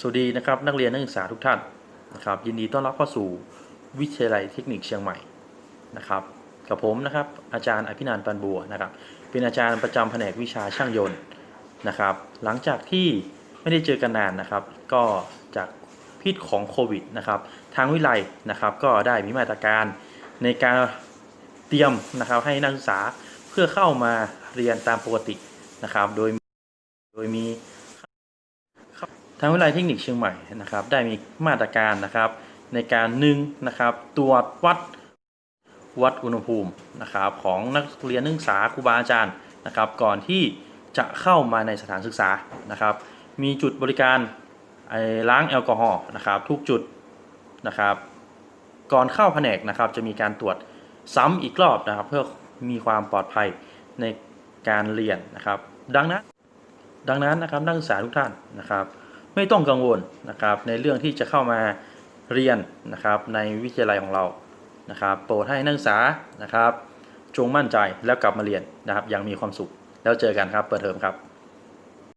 สวัสดีนะครับนักเรียนนักศึกษาทุกท่านนะครับยินดีต้อนรับเข้าสู่วิทยาลัยเทคนิคเชียงใหม่นะครับกับผมนะครับอาจารย์อภินันท์ปันบัวนะครับเป็นอาจารย์ประจำแผนกวิชาช่างยนต์นะครับหลังจากที่ไม่ได้เจอกันนานนะครับ ก็จากพิษของโควิดนะครับทางวิไลนะครับก็ได้มีมาตรการในการเตรียมนะครับให้นักศึกษาเพื่อเข้ามาเรียนตามปกตินะครับโดยโดยมี ทางวิทยาลัยเทคนิคเชียงใหม่นะครับ ได้มีมาตรการนะครับ ในการหนึ่งนะครับตรวจวัดวัดอุณหภูมินะครับของนักเรียนนักศึกษาครูบาอาจารย์นะครับ ก่อนที่จะเข้ามาในสถานศึกษานะครับ มีจุดบริการไอ้ล้างแอลกอฮอล์นะครับทุกจุดนะครับ ก่อนเข้าแผนกนะครับ จะมีการตรวจซ้ำอีกรอบนะครับ เพื่อมีความปลอดภัยในการเรียนนะครับ ดังนั้นดังนั้นนะครับนักศึกษาทุกท่านนะครับ ไม่ต้องกังวลนะครับในเรื่องที่จะเข้ามาเรียนนะครับในวิทยาลัยของเรานะครับโปรดให้นักศึกษานะครับจงมั่นใจแล้วกลับมาเรียนนะครับอย่างมีความสุขแล้วเจอกันครับเปิดเทอมครับ